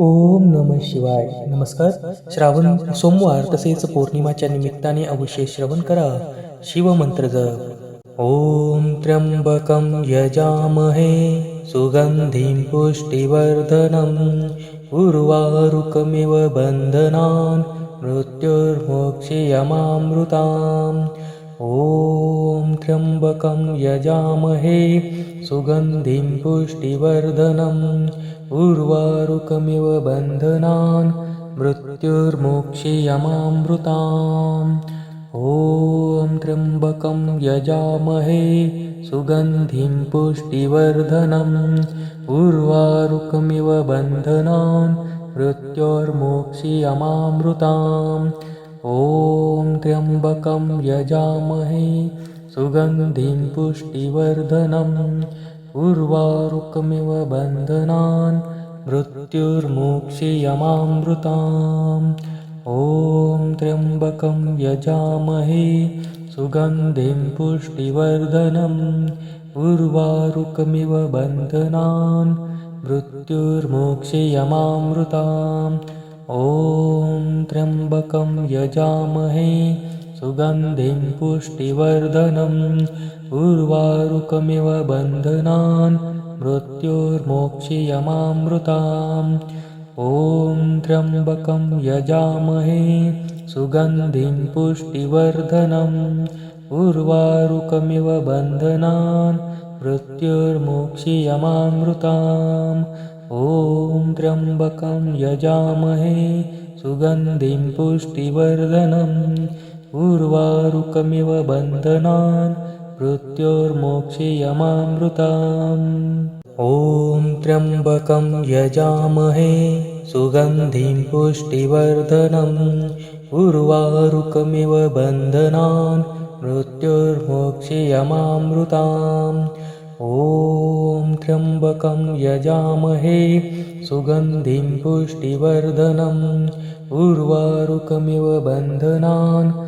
ओम नम शिवाय. नमस्कार. श्रावण सोमवार तसेच पौर्णिमाच्या निमित्ताने अवश्य श्रवण करा. शिवमंत्र जप. ओम त्र्यंबकं यजामहे. सुगंधिं पुष्टिवर्धनम उर्वारुकमिव बन्धनान्. मृत्युर्मोक्षयमामृताम् ॐ त्र्यंबकं यजामहे. सुगन्धिं पुष्टिवर्धनम् उर्वारुकमिव बन्धनान् मृत्युर्मोक्षयमामृताम् ॐ त्र्यम्बकं यजामहे सुगन्धिं पुष्टिवर्धनम्। उर्वारुकमिव बन्धनान् मृत्योर्मोक्षयमामृताम् ॐ त्र्यम्बकं यजामहे सुगन्धिं पुष्टिवर्धनम् उर्वारुकमिव बन्धनान् मृत्युर्मोक्षयमामृताम्। ॐ त्र्यम्बकं यजामहे सुगन्धिं पुष्टिवर्धनम् उर्वारुकमिव बन्धनान् मृत्युर्मोक्षयमामृताम्। ॐ त्र्यम्बकं यजामहे सुगन्धिं पुष्टिवर्धनम् उर्वारुकमिव बन्धनान् मृत्योर्मोक्षयमामृताम्। ॐ त्र्यम्बकं यजामहे सुगन्धिं पुष्टिवर्धनम् उर्वारुकमिव बन्धनान् मृत्युर्मोक्षयमामृताम्। ॐ त्र्यम्बकं यजामहे सुगन्धिं पुष्टिवर्धनम् उर्वारुकमिव बन्धनान् मृत्योर्मोक्षयमामृताम्। ॐ त्र्यम्बकं यजामहे सुगन्धिं पुष्टिवर्धनम् उर्वारुकमिव बन्धनान् मृत्युर्मोक्षयमामृताम्। ॐ त्र्यम्बकं यजामहे सुगन्धिं पुष्टिवर्धनम् उर्वारुकमिव बन्धनान्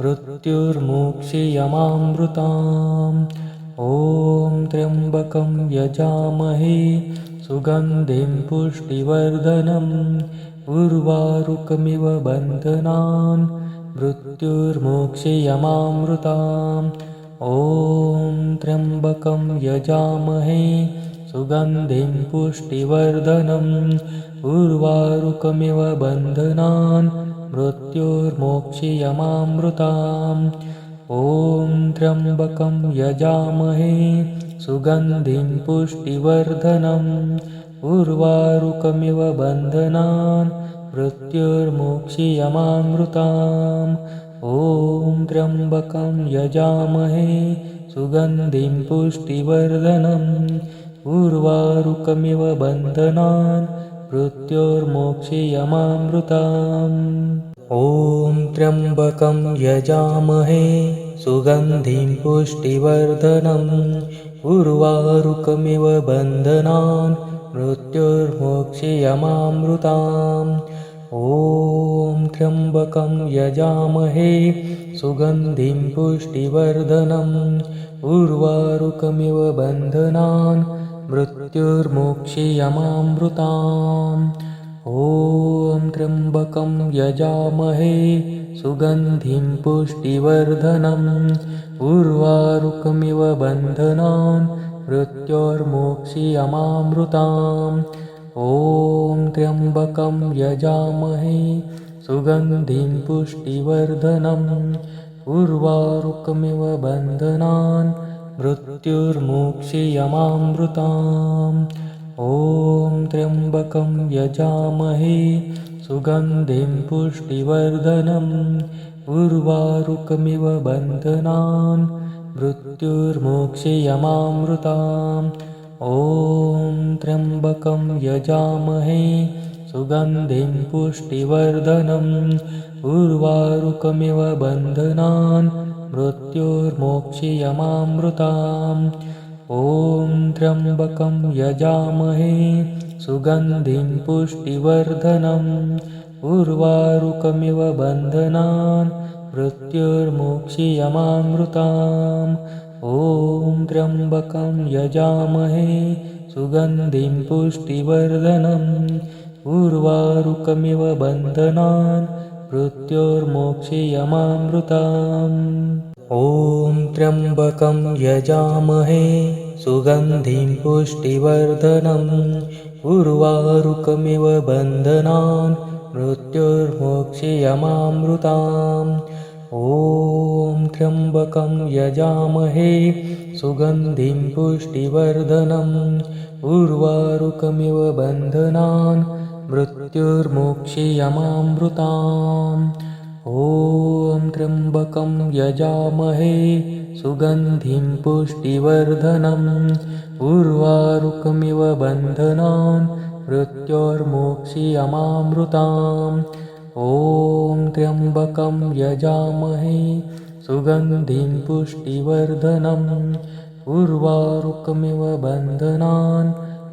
मृत्युर्मोक्षयमामृताम्। ॐ त्र्यम्बकं यजामहे सुगन्धिं पुष्टिवर्धनम् उर्वारुकमिव बन्धनान् मृत्युर्मोक्षयमामृताम्। ॐ त्र्यम्बकं यजामहे सुगन्धिं पुष्टिवर्धनम् उर्वारुकमिव बन्धनान् मृत्योर्मोक्षयमामृताम्। ॐ त्र्यम्बकं यजामहे सुगन्धिं पुष्टिवर्धनम्। उर्वारुकमिव बन्धनान् मृत्युर्मोक्षयमामृताम्। ॐ त्र्यम्बकं यजामहे सुगन्धिं पुष्टिवर्धनम्। उर्वारुकमिव बन्धनान् मृत्योर्मोक्षयमामृताम्। ॐ त्र्यम्बकं यजामहे सुगन्धिं पुष्टिवर्धनम् उर्वारुकमिव बन्धनान् मृत्योर्मोक्षयमामृताम्। ॐ त्र्यम्बकं यजामहे सुगन्धिं पुष्टिवर्धनम् उर्वारुकमिव बन्धनान् मृत्युर्मोक्षयमामृताम्। ॐ त्र्यम्बकं यजामहे सुगन्धिं पुष्टिवर्धनम् उर्वारुकमिव बन्धनान् मृत्योर्मोक्षयमामृताम्। ॐ त्र्यम्बकं यजामहे सुगन्धिं पुष्टिवर्धनम् उर्वारुकमिव बन्धनान् मृत्युर्मोक्षयमामृताम्। ॐ त्र्यम्बकं यजामहे सुगन्धिं पुष्टिवर्धनम् उर्वारुकमिव बन्धनान् मृत्युर्मोक्षयमामृताम्। ॐ त्र्यम्बकं यजामहे सुगन्धिं पुष्टिवर्धनम् उर्वारुकमिव बन्धनान् मृत्योर्मोक्षीयमामृताम्। ॐ त्र्यम्बकं यजामहे सुगन्धिं पुष्टिवर्धनम्। उर्वारुकमिव बन्धनान् मृत्युर्मोक्षीयमामृताम्। ॐ त्र्यम्बकं यजामहे सुगन्धिं पुष्टिवर्धनम्। उर्वारुकमिव बन्धनान् मृत्योर्मोक्षीयमामृताम्। ॐ त्र्यम्बकं यजामहे सुगन्धिं पुष्टिवर्धनम् उर्वारुकमिव बन्धनान् मृत्युर्मोक्षीयमामृताम्। ॐ त्र्यम्बकं यजामहे सुगन्धिं पुष्टिवर्धनम् उर्वारुकमिव बन्धनान् मृत्युर्मोक्षीयमामृताम्। ॐ त्र्यम्बकं यजामहे सुगन्धिं पुष्टिवर्धनम् उर्वारुकमिव बन्धनान् मृत्योर्मोक्षीयमामृताम्। ॐ त्र्यम्बकं यजामहे सुगन्धिं पुष्टिवर्धनम् उर्वारुकमिव बन्धनान्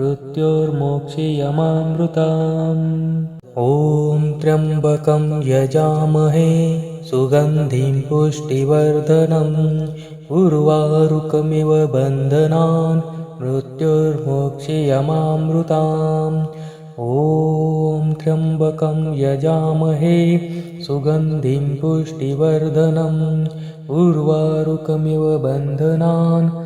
मृत्योर्मोक्षीयमामृताम्। ॐ त्र्यम्बकं यजामहे सुगन्धिं पुष्टिवर्धनम् उर्वारुकमिव बन्धनान् मृत्युर्मोक्षीयमामृताम्। ॐ त्र्यम्बकं यजामहे सुगन्धिं पुष्टिवर्धनम् उर्वारुकमिव बन्धनान्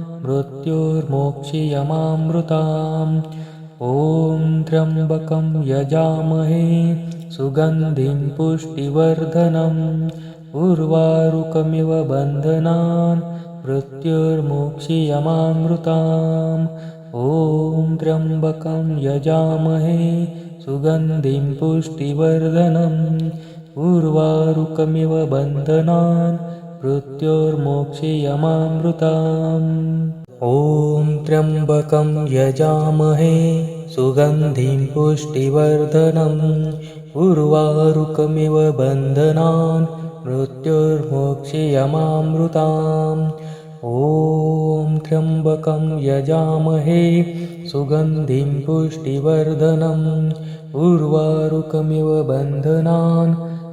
मृत्युर्मोक्षीयमामृताम्। ॐ त्र्यम्बकं यजामहे सुगन्धिं पुष्टिवर्धनम्। उर्वारुकमिव बन्धनान् मृत्युर्मोक्षीयमामृताम्। ॐ त्र्यम्बकं यजामहे सुगन्धिं पुष्टिवर्धनम्। उर्वारुकमिव बन्धनान् मृत्योर्मोक्षीयमामृताम्। ॐ त्र्यम्बकं यजामहे सुगन्धिं पुष्टिवर्धनम् उर्वारुकमिव बन्धनान् मृत्युर्मोक्षीयमामृताम्। ॐ त्र्यम्बकं यजामहे सुगन्धिं पुष्टिवर्धनम् उर्वारुकमिव बन्धनान्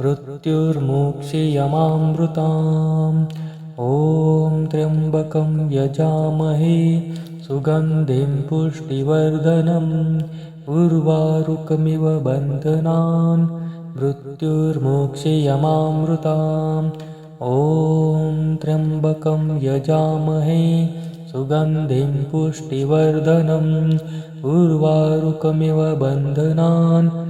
मृत्युर्मोक्षीयमामृताम्। ॐ त्र्यम्बकं यजामहे सुगन्धिं पुष्टिवर्धनम् उर्वारुकमिव बन्धनान् मृत्युर्मोक्षीयमामृताम्। ॐ त्र्यम्बकं यजामहे सुगन्धिं पुष्टिवर्धनम् उर्वारुकमिव बन्धनान्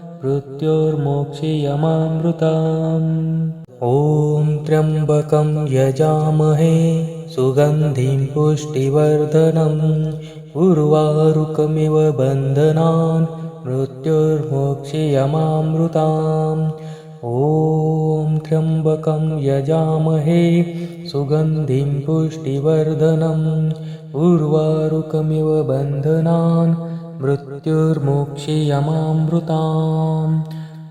मृत्योर्मोक्षीयमामृताम्। ॐ त्र्यम्बकं यजामहे सुगन्धिं पुष्टिवर्धनम् उर्वारुकमिव बन्धनान् मृत्युर्मोक्षीयमामृताम्। ॐ त्र्यम्बकं यजामहे सुगन्धिं पुष्टिवर्धनम् उर्वारुकमिव बन्धनान् मृत्युर्मोक्षीयमामृताम्।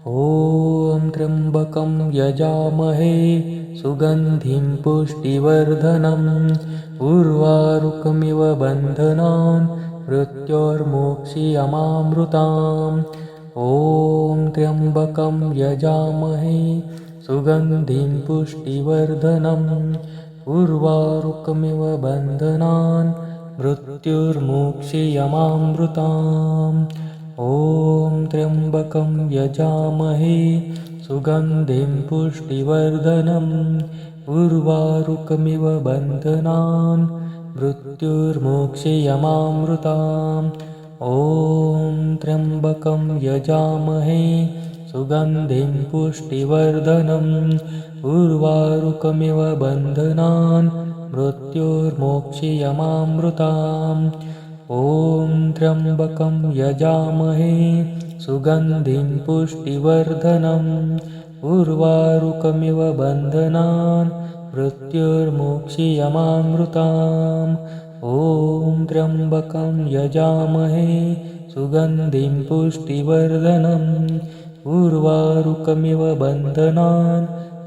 ॐ त्र्यम्बकं यजामहे सुगन्धिं पुष्टिवर्धनम् उर्वारुकमिव बन्धनान् मृत्योर्मोक्षीयमामृताम्। ॐ त्र्यम्बकं यजामहे सुगन्धिं पुष्टिवर्धनम् उर्वारुकमिव बन्धनान् मृत्युर्मोक्षीयमामृताम्। ॐ त्र्यम्बकं यजामहे सुगन्धिं पुष्टिवर्धनम् उर्वारुकमिव बन्धनान् मृत्युर्मोक्षीयमामृताम्। ॐ त्र्यम्बकं यजामहे सुगन्धिं पुष्टिवर्धनम् उर्वारुकमिव बन्धनान् मृत्योर्मोक्षीयमामृताम्। ॐ त्र्यम्बकं यजामहे सुगन्धिं पुष्टिवर्धनम्। उर्वारुकमिव बन्धनान् मृत्युर्मोक्षीयमामृताम्। ॐ त्र्यम्बकं यजामहे सुगन्धिं पुष्टिवर्धनम्। उर्वारुकमिव बन्धनान्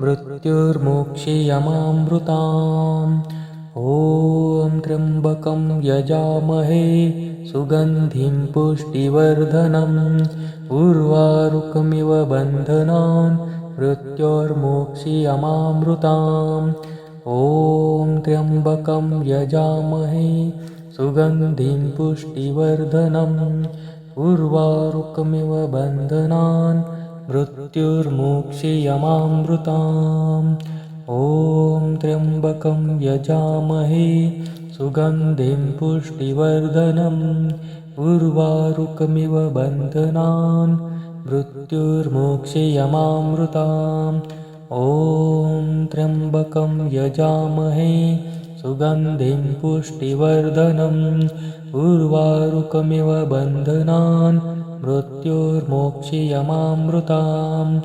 मृत्युर्मोक्षीयमामृताम्। ॐ त्र्यम्बकं यजामहे सुगन्धिं पुष्टिवर्धनम् उर्वारुकमिव बन्धनान् मृत्योर्मोक्षीयमामृताम्। ॐ त्र्यम्बकं यजामहे सुगन्धिं पुष्टिवर्धनम् उर्वारुकमिव बन्धनान् मृत्युर्मोक्षीयमामृताम्। ॐ त्र्यम्बकं यजामहे सुगन्धिं पुष्टिवर्धनम् उर्वारुकमिव बन्धनान् मृत्युर्मोक्षीयमामृताम्। ॐ त्र्यम्बकं यजामहे सुगन्धिं पुष्टिवर्धनम् उर्वारुकमिव बन्धनान् मृत्योर्मोक्षीयमामृताम्।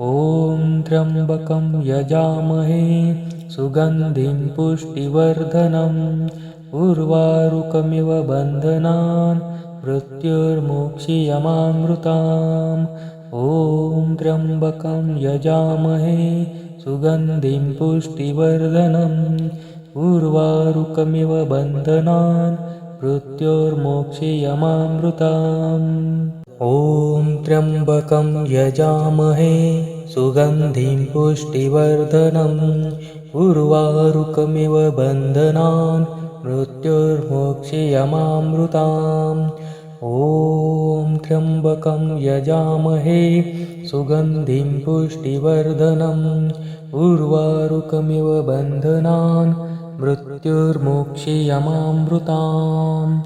ॐ त्र्यम्बकं यजामहे सुगन्धिं पुष्टिवर्धनम्। उर्वारुकमिव बन्धनान् मृत्युर्मोक्षीयमामृताम्। ॐ त्र्यम्बकं यजामहे सुगन्धिं पुष्टिवर्धनम्। उर्वारुकमिव बन्धनान् मृत्योर्मोक्षीयमामृताम्। ॐ त्र्यम्बकं यजामहे सुगन्धिं पुष्टिवर्धनम् उर्वारुकमिव बन्धनान् मृत्युर्मोक्षीयमामृताम्। ॐ त्र्यम्बकं यजामहे सुगन्धिं पुष्टिवर्धनम् उर्वारुकमिव बन्धनान् मृत्युर्मोक्षीयमामृताम्।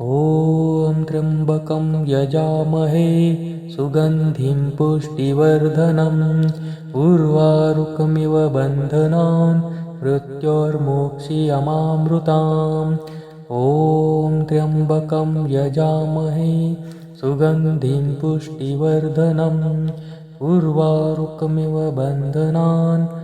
ॐ त्र्यम्बकं यजामहे सुगन्धिं पुष्टिवर्धनम् उर्वारुकमिव बन्धनान् मृत्योर्मोक्षीयमामृताम्। ॐ त्र्यम्बकं यजामहे सुगन्धिं पुष्टिवर्धनम् उर्वारुकमिव बन्धनान्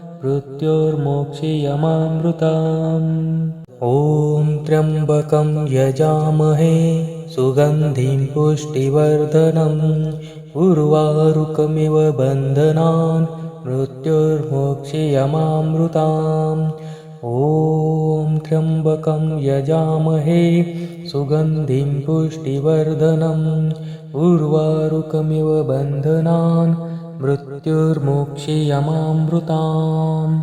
मृत्योर्मोक्षीयमामृताम्। ॐ त्र्यम्बकं यजामहे सुगन्धिं पुष्टिवर्धनम् उर्वारुकमिव बन्धनान् मृत्युर्मोक्षीयमामृताम्। ॐ त्र्यम्बकं यजामहे सुगन्धिं पुष्टिवर्धनम् उर्वारुकमिव बन्धनान् मृत्युर्मोक्षीयमामृताम्।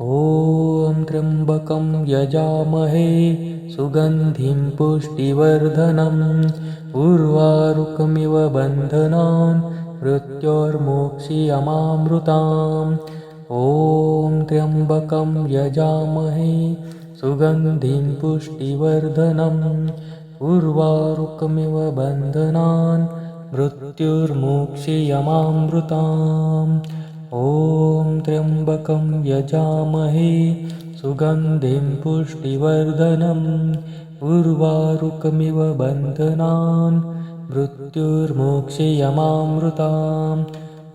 ॐ त्र्यम्बकं यजामहे सुगन्धिं पुष्टिवर्धनम् उर्वारुकमिव बन्धनान् मृत्योर्मोक्षीयमामृताम्। ॐ त्र्यम्बकं यजामहे सुगन्धिं पुष्टिवर्धनम् उर्वारुकमिव बन्धनान् मृत्युर्मोक्षीयमामृताम्। ॐ त्र्यम्बकं यजामहे सुगन्धिं पुष्टिवर्धनम् उर्वारुकमिव बन्धनान् मृत्युर्मोक्षीयमामृताम्।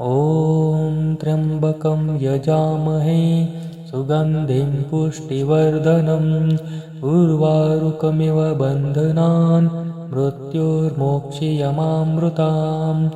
ॐ त्र्यम्बकं यजामहे सुगन्धिं पुष्टिवर्धनम् उर्वारुकमिव बन्धनान् मृत्युर्मोक्षीयमामृताम्।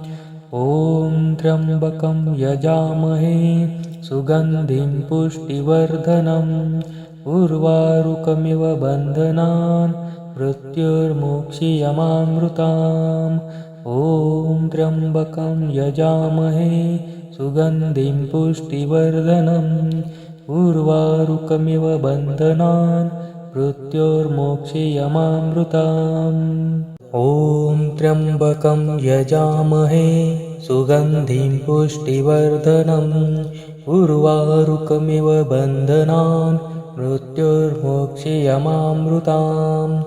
ॐ त्र्यम्बकं यजामहे सुगन्धिं पुष्टिवर्धनम्। उर्वारुकमिव बन्धनान् मृत्युर्मोक्षीयमामृताम्। ॐ त्र्यम्बकं यजामहे सुगन्धिं पुष्टिवर्धनम्। उर्वारुकमिव बन्धनान् मृत्योर्मोक्षीयमामृताम्। ॐ त्र्यम्बकं यजामहे सुगन्धिं पुष्टिवर्धनम् उर्वारुकमिव बन्धनान् मृत्युर्मोक्षीयमामृताम्।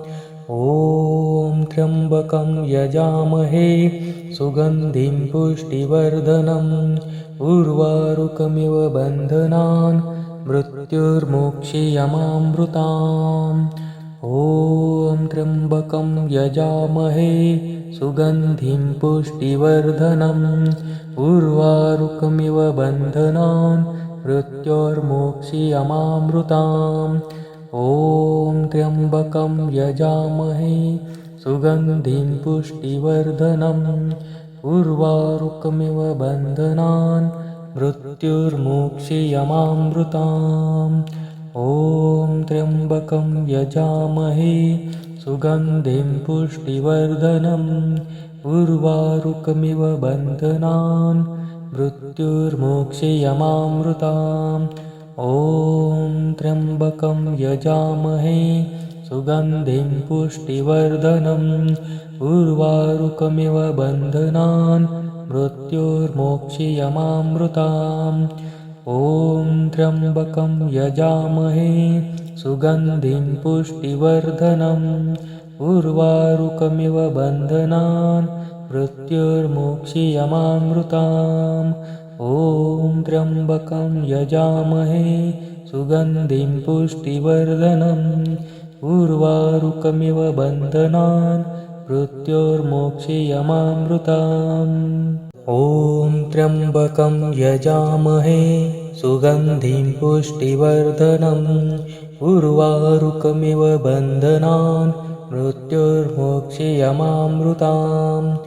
ॐ त्र्यम्बकं यजामहे सुगन्धिं पुष्टिवर्धनम् उर्वारुकमिव बन्धनान् मृत्युर्मोक्षीयमामृताम्। ॐ त्र्यम्बकं यजामहे सुगन्धिं पुष्टिवर्धनम् उर्वारुकमिव बन्धनान् मृत्योर्मोक्षीयमामृताम्। ॐ त्र्यम्बकं यजामहे सुगन्धिं पुष्टिवर्धनम् उर्वारुकमिव बन्धनान् मृत्युर्मोक्षीयमामृताम्। ॐ त्र्यम्बकं यजामहे सुगन्धिं पुष्टिवर्धनम् उर्वारुकमिव बन्धनान् मृत्युर्मोक्षीयमामृताम्। ॐ त्र्यम्बकं यजामहे सुगन्धिं पुष्टिवर्धनम् उर्वारुकमिव बन्धनान् मृत्युर्मोक्षीयमामृताम्। ॐ त्र्यम्बकं यजामहे सुगन्धिं पुष्टिवर्धनम्। उर्वारुकमिव बन्धनान् मृत्युर्मोक्षीयमामृताम्। ॐ त्र्यम्बकं यजामहे सुगन्धिं पुष्टिवर्धनम्। उर्वारुकमिव बन्धनान् मृत्योर्मोक्षयमामृताम्। ॐ त्र्यम्बकं यजामहे सुगन्धिं पुष्टिवर्धनम् उर्वारुकमिव बन्धनान् मृत्युर्मोक्षयमामृताम्।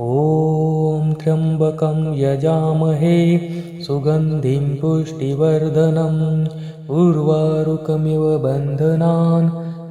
ॐ त्र्यम्बकं यजामहे सुगन्धिं पुष्टिवर्धनम् उर्वारुकमिव बन्धनान्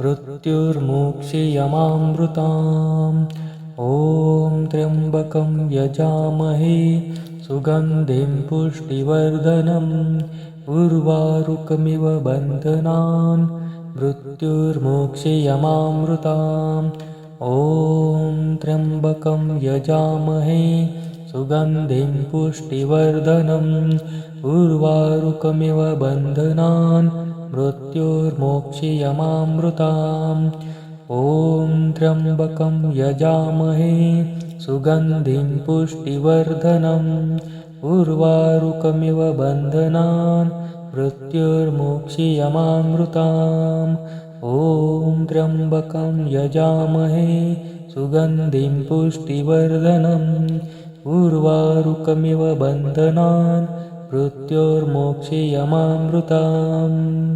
मृत्युर्मोक्षयमामृताम्। ॐ त्र्यम्बकं यजामहे सुगन्धिं पुष्टिवर्धनम् उर्वारुकमिव बन्धनान् मृत्युर्मोक्षयमामृताम्। ॐ त्र्यम्बकं यजामहे सुगन्धिं पुष्टिवर्धनम् उर्वारुकमिव बन्धनान् मृत्युर्मोक्षयमामृताम्। ॐ त्र्यम्बकं यजामहे सुगन्धिं पुष्टिवर्धनम्। उर्वारुकमिव बन्धनान् मृत्युर्मोक्षयमामृताम्। ॐ त्र्यम्बकं यजामहे सुगन्धिं पुष्टिवर्धनम्। उर्वारुकमिव बन्धनान् मृत्योर्मोक्षयमामृताम्